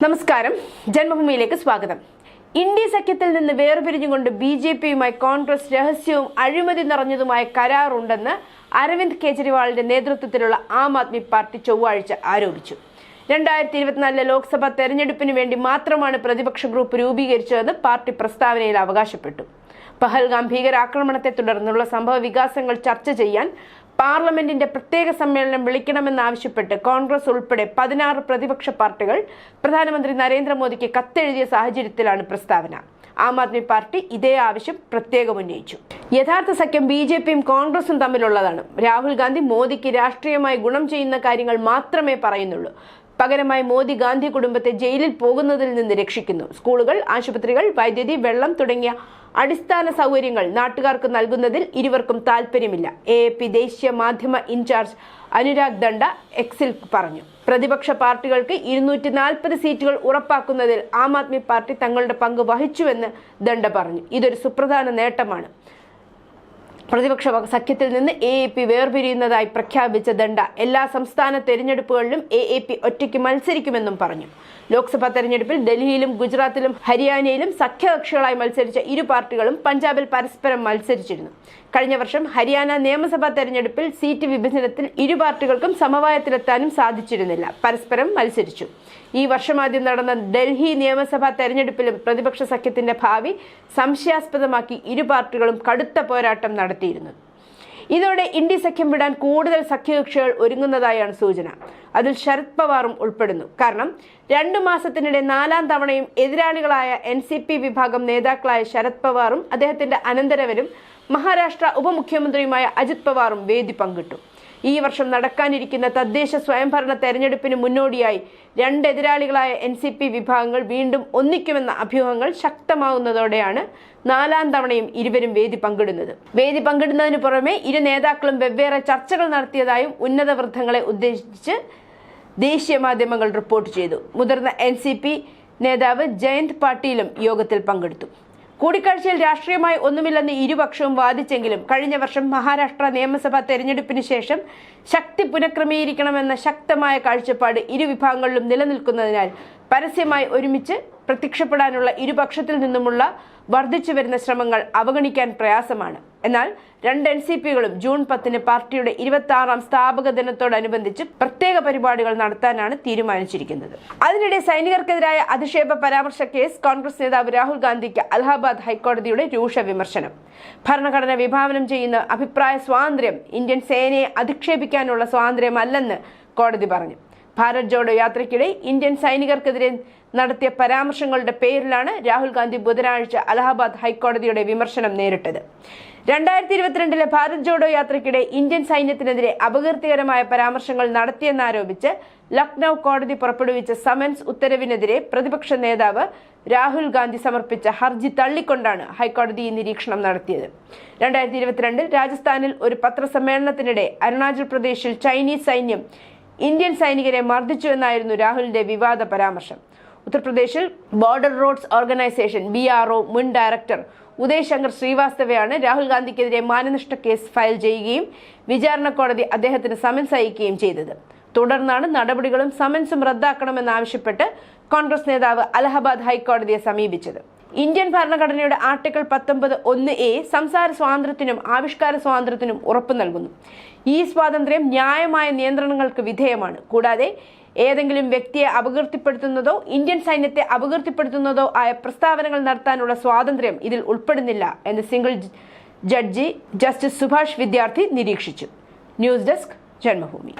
നമസ്കാരം. ജന്മഭൂമിയിലേക്ക് സ്വാഗതം. ഇന്ത്യ സഖ്യത്തിൽ നിന്ന് വേർപിരിഞ്ഞുകൊണ്ട് ബി ജെ പിയുമായി കോൺഗ്രസ് രഹസ്യവും അഴിമതി നിറഞ്ഞതുമായ കരാറുണ്ടെന്ന് അരവിന്ദ് കെജ്രിവാളിന്റെ നേതൃത്വത്തിലുള്ള ആം ആദ്മി പാർട്ടി ചൊവ്വാഴ്ച ആരോപിച്ചു. രണ്ടായിരത്തി ഇരുപത്തിനാലിലെ ലോക്സഭാ തെരഞ്ഞെടുപ്പിന് വേണ്ടി മാത്രമാണ് പ്രതിപക്ഷ ഗ്രൂപ്പ് രൂപീകരിച്ചതെന്ന് പാർട്ടി പ്രസ്താവനയിൽ അവകാശപ്പെട്ടു. പഹൽഗാം ഭീകരാക്രമണത്തെ തുടർന്നുള്ള സംഭവ വികാസങ്ങൾ ചർച്ച ചെയ്യാൻ പാർലമെന്റിന്റെ പ്രത്യേക സമ്മേളനം വിളിക്കണമെന്നാവശ്യപ്പെട്ട് കോൺഗ്രസ് ഉൾപ്പെടെ പതിനാറ് പ്രതിപക്ഷ പാർട്ടികൾ പ്രധാനമന്ത്രി നരേന്ദ്രമോദിക്ക് കത്തെഴുതിയ സാഹചര്യത്തിലാണ് പ്രസ്താവന. ആം ആദ്മി പാർട്ടി ഇതേ ആവശ്യം പ്രത്യേകം ഉന്നയിച്ചു. യഥാർത്ഥ സഖ്യം ബി ജെ പിയും കോൺഗ്രസും തമ്മിലുള്ളതാണ്. രാഹുൽ ഗാന്ധി മോദിക്ക് രാഷ്ട്രീയമായി ഗുണം ചെയ്യുന്ന കാര്യങ്ങൾ മാത്രമേ പറയുന്നുള്ളൂ. പകരമായി മോദി ഗാന്ധി കുടുംബത്തെ ജയിലിൽ പോകുന്നതിൽ നിന്ന് രക്ഷിക്കുന്നു. സ്കൂളുകൾ ആശുപത്രികൾ വൈദ്യുതി വെള്ളം തുടങ്ങിയ അടിസ്ഥാന സൗകര്യങ്ങൾ നാട്ടുകാർക്ക് നൽകുന്നതിൽ ഇരുവർക്കും താല്പര്യമില്ല എ ദേശീയ മാധ്യമ ഇൻചാർജ് അനുരാഗ് ദണ്ഡ എക്സിൽ പറഞ്ഞു. പ്രതിപക്ഷ പാർട്ടികൾക്ക് ഇരുന്നൂറ്റി നാൽപ്പത് സീറ്റുകൾ ഉറപ്പാക്കുന്നതിൽ ആം ആദ്മി പാർട്ടി തങ്ങളുടെ പങ്ക് വഹിച്ചുവെന്ന് ദണ്ഡ പറഞ്ഞു. ഇതൊരു സുപ്രധാന നേട്ടമാണ്. പ്രതിപക്ഷ സഖ്യത്തിൽ നിന്ന് എ എ പി വേർപിരിയുന്നതായി പ്രഖ്യാപിച്ച ദണ്ഡ എല്ലാ സംസ്ഥാന തെരഞ്ഞെടുപ്പുകളിലും എ എ പി ഒറ്റയ്ക്ക് മത്സരിക്കുമെന്നും പറഞ്ഞു. ലോക്സഭാ തെരഞ്ഞെടുപ്പിൽ ഡൽഹിയിലും ഗുജറാത്തിലും ഹരിയാനയിലും സഖ്യകക്ഷികളായി മത്സരിച്ച ഇരു പാർട്ടികളും പഞ്ചാബിൽ പരസ്പരം മത്സരിച്ചിരുന്നു. കഴിഞ്ഞ വർഷം ഹരിയാന നിയമസഭാ തെരഞ്ഞെടുപ്പിൽ സീറ്റ് വിഭജനത്തിൽ ഇരു പാർട്ടികൾക്കും സമവായത്തിലെത്താനും സാധിച്ചിരുന്നില്ല. പരസ്പരം മത്സരിച്ചു. ഈ വർഷമാദ്യം നടന്ന ഡൽഹി നിയമസഭാ തെരഞ്ഞെടുപ്പിലും പ്രതിപക്ഷ സഖ്യത്തിന്റെ ഭാവി സംശയാസ്പദമാക്കി ഇരു പാർട്ടികളും കടുത്ത പോരാട്ടം നടത്തിയിരുന്നു ഇതോടെ ഇന്ത്യ സഖ്യം വിടാൻ കൂടുതൽ സഖ്യകക്ഷികൾ ഒരുങ്ങുന്നതായാണ് സൂചന. അതിൽ ശരത് പവാറും ഉൾപ്പെടുന്നു. കാരണം രണ്ടു മാസത്തിനിടെ നാലാം തവണയും എതിരാളികളായ എൻ സി പി വിഭാഗം നേതാക്കളായ ശരത് പവാറും അദ്ദേഹത്തിന്റെ അനന്തരവരും മഹാരാഷ്ട്ര ഉപമുഖ്യമന്ത്രിയുമായ അജിത് പവാറും വേദി പങ്കിട്ടു. ഈ വർഷം നടക്കാനിരിക്കുന്ന തദ്ദേശ സ്വയംഭരണ തെരഞ്ഞെടുപ്പിന് മുന്നോടിയായി രണ്ട് എതിരാളികളായ എൻ സി പി വിഭാഗങ്ങൾ വീണ്ടും ഒന്നിക്കുമെന്ന അഭ്യൂഹങ്ങൾ ശക്തമാവുന്നതോടെയാണ് നാലാം തവണയും ഇരുവരും വേദി പങ്കിടുന്നത്. വേദി പങ്കിടുന്നതിന് പുറമെ ഇരു നേതാക്കളും വെവ്വേറെ ചർച്ചകൾ നടത്തിയതായും ഉന്നത വൃദ്ധങ്ങളെ ഉദ്ദേശിച്ച് ദേശീയ മാധ്യമങ്ങൾ റിപ്പോർട്ട് ചെയ്തു. മുതിർന്ന എൻ നേതാവ് ജയന്ത് പാട്ടീലും യോഗത്തിൽ പങ്കെടുത്തു. കൂടിക്കാഴ്ചയിൽ രാഷ്ട്രീയമായി ഒന്നുമില്ലെന്ന് ഇരുപക്ഷവും വാദിച്ചെങ്കിലും കഴിഞ്ഞ വർഷം മഹാരാഷ്ട്ര നിയമസഭാ തെരഞ്ഞെടുപ്പിന് ശേഷം ശക്തി പുനഃക്രമീകരിക്കണമെന്ന ശക്തമായ കാഴ്ചപ്പാട് ഇരുവിഭാഗങ്ങളിലും നിലനിൽക്കുന്നതിനാൽ പരസ്യമായി ഒരുമിച്ച് പ്രത്യക്ഷപ്പെടാനുള്ള ഇരുപക്ഷത്തിൽ നിന്നുമുള്ള വർദ്ധിച്ചു വരുന്ന ശ്രമങ്ങൾ അവഗണിക്കാൻ പ്രയാസമാണ്. എന്നാൽ രണ്ട് എൻ സി പികളും ജൂൺ പത്തിന് പാർട്ടിയുടെ ഇരുപത്തി ആറാം സ്ഥാപക ദിനത്തോടനുബന്ധിച്ച് പ്രത്യേക പരിപാടികൾ നടത്താനാണ് തീരുമാനിച്ചിരിക്കുന്നത്. അതിനിടെ സൈനികർക്കെതിരായ അധിക്ഷേപ പരാമർശ കേസ് കോൺഗ്രസ് നേതാവ് രാഹുൽ ഗാന്ധിക്ക് അലഹാബാദ് ഹൈക്കോടതിയുടെ രൂക്ഷ വിമർശനം. ഭരണഘടന വിഭാവനം ചെയ്യുന്ന അഭിപ്രായ സ്വാതന്ത്ര്യം ഇന്ത്യൻ സേനയെ അധിക്ഷേപിക്കാനുള്ള സ്വാതന്ത്ര്യമല്ലെന്ന് കോടതി പറഞ്ഞു. ഭാരത് ജോഡോ യാത്രയ്ക്കിടെ ഇന്ത്യൻ സൈനികർക്കെതിരെ നടത്തിയ പരാമർശങ്ങളുടെ പേരിലാണ് രാഹുൽ ഗാന്ധി ബുധനാഴ്ച അലഹബാദ് ഹൈക്കോടതിയുടെ വിമർശനം നേരിട്ടത്. രണ്ടായിരത്തി ഇരുപത്തിരണ്ടിലെ ഭാരത് ജോഡോ യാത്രയ്ക്കിടെ ഇന്ത്യൻ സൈന്യത്തിനെതിരെ അപകീർത്തികരമായ പരാമർശങ്ങൾ നടത്തിയെന്നാരോപിച്ച് ലക്നൌ കോടതി പുറപ്പെടുവിച്ച സമൻസ് ഉത്തരവിനെതിരെ പ്രതിപക്ഷ നേതാവ് രാഹുൽ ഗാന്ധി സമർപ്പിച്ച ഹർജി തള്ളിക്കൊണ്ടാണ് ഹൈക്കോടതി ഈ നിരീക്ഷണം നടത്തിയത്. രണ്ടായിരത്തി ഇരുപത്തിരണ്ടിൽ രാജസ്ഥാനിൽ ഒരു പത്രസമ്മേളനത്തിനിടെ അരുണാചൽ പ്രദേശിൽ ചൈനീസ് സൈന്യം ഇന്ത്യൻ സൈനികരെ മർദ്ദിച്ചു എന്നായിരുന്നു രാഹുലിന്റെ വിവാദ പരാമർശം. ഉത്തർപ്രദേശിൽ border roads organisation B R O മുൻ ഡയറക്ടർ ഉദയ് ശങ്കർ ശ്രീവാസ്തവയാണ് രാഹുൽ ഗാന്ധിക്കെതിരെ മാനനഷ്ട കേസ് ഫയൽ ചെയ്യുകയും വിചാരണ കോടതി അദ്ദേഹത്തിന് സമൻസ് അയക്കുകയും ചെയ്തത്. തുടർന്നാണ് നടപടികളും സമൻസും റദ്ദാക്കണമെന്നാവശ്യപ്പെട്ട് കോൺഗ്രസ് നേതാവ് അലഹബാദ് ഹൈക്കോടതിയെ സമീപിച്ചത്. ഇന്ത്യൻ ഭരണഘടനയുടെ ആർട്ടിക്കിൾ പത്തൊമ്പത് ഒന്ന് എ സംസാര സ്വാതന്ത്ര്യത്തിനും ആവിഷ്കാര സ്വാതന്ത്ര്യത്തിനും ഉറപ്പു നൽകുന്നു. ഈ സ്വാതന്ത്ര്യം ന്യായമായ നിയന്ത്രണങ്ങൾക്ക് വിധേയമാണ്. കൂടാതെ ഏതെങ്കിലും വ്യക്തിയെ അപകീർത്തിപ്പെടുത്തുന്നതോ ഇന്ത്യൻ സൈന്യത്തെ അപകീർത്തിപ്പെടുത്തുന്നതോ ആയ പ്രസ്താവനകൾ നടത്താനുള്ള സ്വാതന്ത്ര്യം ഇതിൽ ഉൾപ്പെടുന്നില്ല എന്ന് single judge justice Subhash Vidyarthi നിരീക്ഷിച്ചു. News desk Janmabhumi.